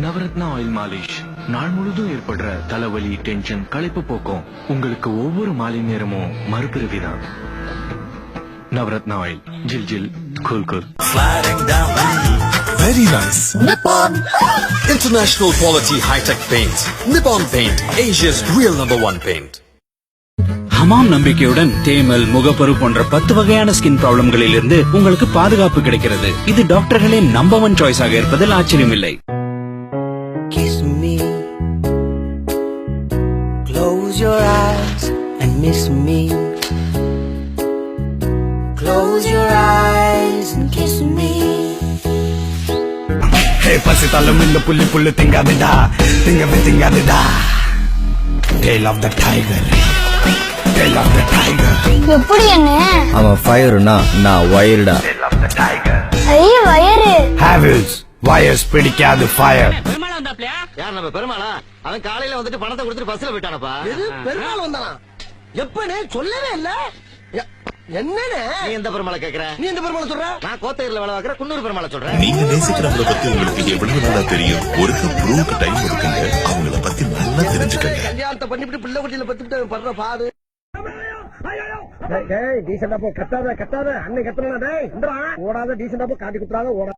Navratna oil Molisch நாள் முழுதும் ஏற்படுற தலைவலி டென்ஷன் களைப்பு போக்கும் உங்களுக்கு ஒவ்வொரு மாலை நேரமும் மறுபிறவிதான் நவரத்னா ஆயில் ஜில் ஜில் cool cool Very nice. Nippon! International quality high-tech paint. Nippon Paint, Asia's real number one paint. Hamam நம்பிக்கையுடன் தேமல் முகப்பரு போன்ற பத்து வகையான ஸ்கின் ப்ராப்ளம்களில் இருந்து உங்களுக்கு பாதுகாப்பு கிடைக்கிறது இது டாக்டர்களின் நம்பர் ஒன் சாய்ஸாக இருப்பதில் ஆச்சரியமில்லை your eyes and miss me. Close your eyes and kiss me. ஹே பசித்தாலும் இந்த புள்ளி புல்லு திங்காதுடா திங்கவே திங்காதுடா tale of the tiger tale of the tiger எப்படி என்ன? அவன் ஃபயர்னா நான் வயர்டா ஆஃப் த டைகர் ஐய வயறு ஹேவில்ஸ் வயர்ஸ் பிடிக்காது ஃபயர் யார் நம்ம பெருமாளா? அவன் காலையில வந்துட்டு பணத்தை கொடுத்துட்டு பஸ்ல போயிட்டானப்பா. எது? பெருமாள் வந்தானா? எப்பனே? சொல்லவே இல்ல. எ- என்னண்ணே நீ எந்த பெருமாளை கேக்குற? நீ எந்த பெருமாளை சொல்ற? நான் கோத்தையில வேலை பார்க்கற குன்னூர் பெருமாளை சொல்றேன் நீங்க நேசிக்கிறவங்கள பத்தி உங்களுக்கு எவ்வளவு நாளா தெரியும்? ஒரு ப்ரூவுக்கு டைம் கொடுக்குங்க அவங்கள பத்தி நல்லா தெரிஞ்சுக்கங்க. கல்யாணத்தை பண்ணிவிட்டு பிள்ளை குட்டியில பத்துட்டு படுற பாடு. டேய் டீசெண்டா போ. கத்தாத கத்தாத. அன்னை கத்துறா டேய் ஓடாத டீசெண்டா போ. காட்டி குத்துறாத ஓட.